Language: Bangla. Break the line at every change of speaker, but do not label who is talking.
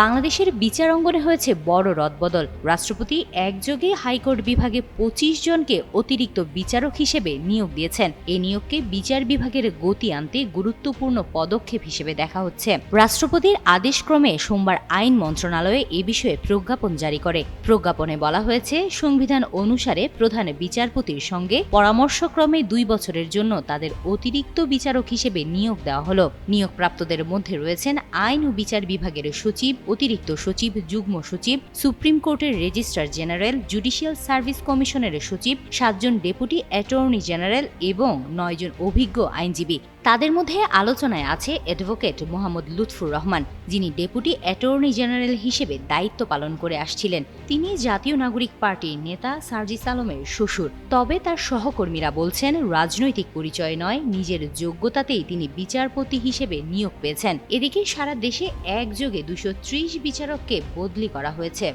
বাংলাদেশের বিচার অঙ্গনে হয়েছে বড় রদবদল। রাষ্ট্রপতি একযোগে হাইকোর্ট বিভাগে পঁচিশ জনকে অতিরিক্ত বিচারক হিসেবে নিয়োগ দিয়েছেন। এ নিয়োগকে বিচার বিভাগের গতি আনতে গুরুত্বপূর্ণ পদক্ষেপ হিসেবে দেখা হচ্ছে। রাষ্ট্রপতির আদেশক্রমে সোমবার আইন মন্ত্রণালয়ে এ বিষয়ে প্রজ্ঞাপন জারি করে। প্রজ্ঞাপনে বলা হয়েছে, সংবিধান অনুসারে প্রধান বিচারপতির সঙ্গে পরামর্শক্রমে দুই বছরের জন্য তাদের অতিরিক্ত বিচারক হিসেবে নিয়োগ দেওয়া হলো। নিয়োগপ্রাপ্তদের মধ্যে রয়েছেন আইন ও বিচার বিভাগের সচিব অতিরিক্ত সচিব, যুগ্ম সচিব, সুপ্রিম কোর্টের রেজিস্ট্রার জেনারেল, জুডিশিয়াল সার্ভিস কমিশনের সচিব, সাতজন ডেপুটি অ্যাটর্নি জেনারেল এবং নয়জন অভিজ্ঞ আইনজীবী। তাদের মধ্যে আলোচনায় আছে অ্যাডভোকেট মোহাম্মদ লুৎফুর রহমান, যিনি ডেপুটি অ্যাটর্নি জেনারেল হিসেবে দায়িত্ব পালন করে আসছিলেন। তিনি জাতীয় নাগরিক পার্টির নেতা সার্জিস আলমের শ্বশুর। তবে তার সহকর্মীরা বলছেন, রাজনৈতিক পরিচয় নয়, নিজের যোগ্যতাতেই তিনি বিচারপতি হিসেবে নিয়োগ পেয়েছেন। এদিকে সারা দেশে একযোগে দুশো বিচারককে বদলি করা হয়েছে।